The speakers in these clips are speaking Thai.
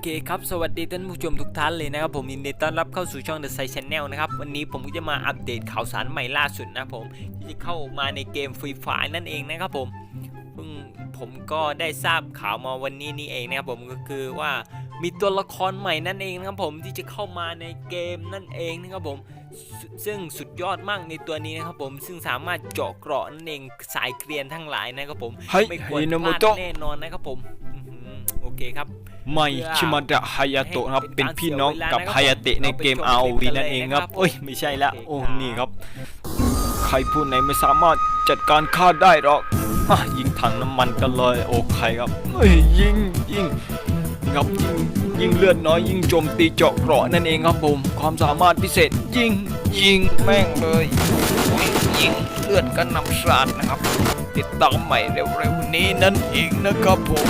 เคครับ สวัสดีท่านผู้ชมทุกท่านเลยนะครับผมยินดีต้อนรับเข้าสู่ช่อง The Side Channel นะครับ วันนี้ผมก็จะมาอัปเดตข่าวสารใหม่ล่าสุดนะผม ที่จะเข้ามาในเกมฟรีไฟนั่นเองนะครับผมเพิ่งผมก็ได้ทราบข่าวมาวันนี้นี่เองนะครับผมก็คือว่ามีตัวละครใหม่นั่นเองนะครับผมที่จะเข้ามาในเกมนั่นเองนะครับผมซซึ่งสุดยอดมากในตัวนี้นะครับผมซึ่งสามารถเจาะเกราะนั่นเองสายเกรียนทั้งหลายนะครับผมเฮ้ยไม่ควรฮิพโนโมลาดโตะแน่นอนนะครับผมอื้อหือโอเคครับ ไม่ชิมาดะฮายาโตะครับเป็นพี่น้องกับฮายาเตะในเกม ROV นั่นเองครับเอ้ยไม่ใช่ละโอ้นี่ครับ ใครผู้ไหนไม่สามารถจัดการข้าได้หรอกอะยิงถังน้ำมันกันเลยโอ้ใครครับเอ้ยยิงยิงครับยิงยิงเลือดน้อยยิงโจมตีเจาะเกราะนั่นเองครับผมความสามารถพิเศษยิงยิงแม่งเลยยยิงเลือดกันนำสาดนะครับ ติดตามใหม่เร็วๆนี้นั่นเองนะครับผม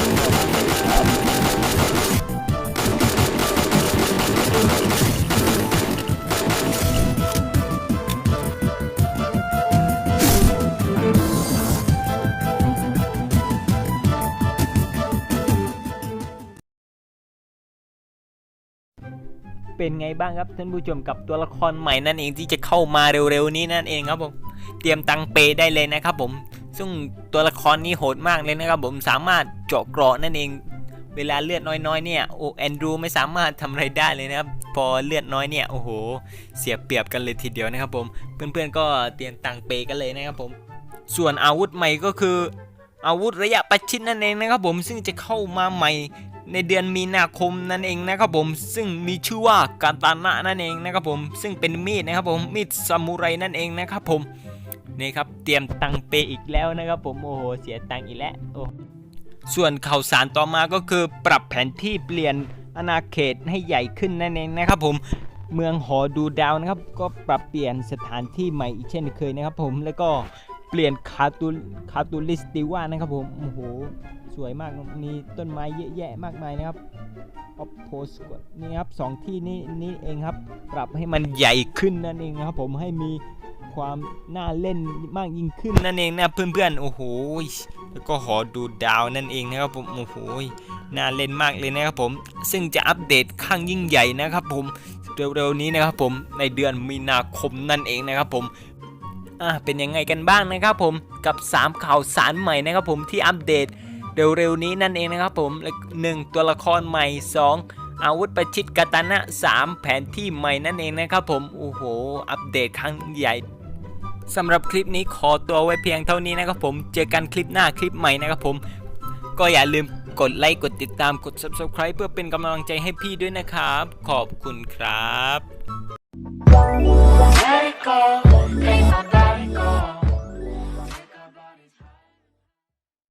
เป็นไงบ้างครับท่านผู้ชมกับตัวละครใหม่นั่นเองที่จะเข้ามาเร็วๆนี้นั่นเองครับผมเตรียมตังเปได้เลยนะครับผม ซึ่งตัวละครนี้โหดมากเลยนะครับผมสามารถเจาะเกราะนั่นเอง เวลาเลือดน้อยๆเนี่ยโอแอนดรูไม่สามารถทำอะไรได้เลยนะครับพอเลือดน้อยเนี่ยโอ้โห เสียเปรียบกันเลยทีเดียวนะครับผมเพื่อนๆก็เตรียมตังเปกันเลยนะครับผมส่วนอาวุธใหม่ก็คือ อาวุธระยะประชิดนั่นเองนะครับผมซึ่งจะเข้ามาใหม่ในเดือนมีนาคมนั่นเองนะครับผมซึ่งมีชื่อว่ากาตานะนั่นเองนะครับผมซึ่งเป็นมีดนะครับผมมีดซามูไรนั่นเองนะครับผมนี่ครับเตรียมตังเปอีกแล้วนะครับผมโอ้โหเสียตังอีกแล้วโอ้ส่วนข่าวสารต่อมาก็คือปรับแผนที่เปลี่ยนอาณาเขตให้ใหญ่ขึ้นนั่นเองนะครับผมเมืองหอดูดาวนะครับ ก็ปรับเปลี่ยนสถานที่ใหม่อีกเช่นเคยนะครับผมแล้วก็ เปลี่ยนคาตูคาตูลิสติว่านะครับผม โอ้โห สวยมาก มีต้นไม้เยอะแยะมากมายนะครับออฟโพสนี่ครับสองที่นี้นี่เองครับ ปรับให้มันใหญ่ขึ้นนั่นเองนะครับผม ให้มีความน่าเล่นมากยิ่งขึ้นนั่นเองนะเพื่อนๆ โอ้โห แล้วก็หอดูดาวนั่นเองนะครับผม โอ้โห น่าเล่นมากเลยนะครับผม ซึ่งจะอัปเดตข้างยิ่งใหญ่นะครับผม เร็วๆนี้นะครับผม ในเดือนมีนาคมนั่นเองนะครับผม อ่าเป็นยังไงกันบ้างนะครับผมกับ 3 ข่าวสารใหม่นะครับผมที่อัปเดตเร็วๆนี้นั่นเองนะครับผมและหนึ่งตัวละครใหม่ 2 อาวุธประชิดกาตานะ 3 แผนที่ใหม่นั่นเองนะครับผม โอ้โห อัปเดตครั้งใหญ่สำหรับคลิปนี้ขอตัวไว้เพียงเท่านี้นะครับผม เจอกันคลิปหน้าคลิปใหม่นะครับผม ก็อย่าลืมกดไลค์กดติดตามกด subscribe เพื่อเป็นกำลังใจให้พี่ด้วยนะครับ ขอบคุณครับ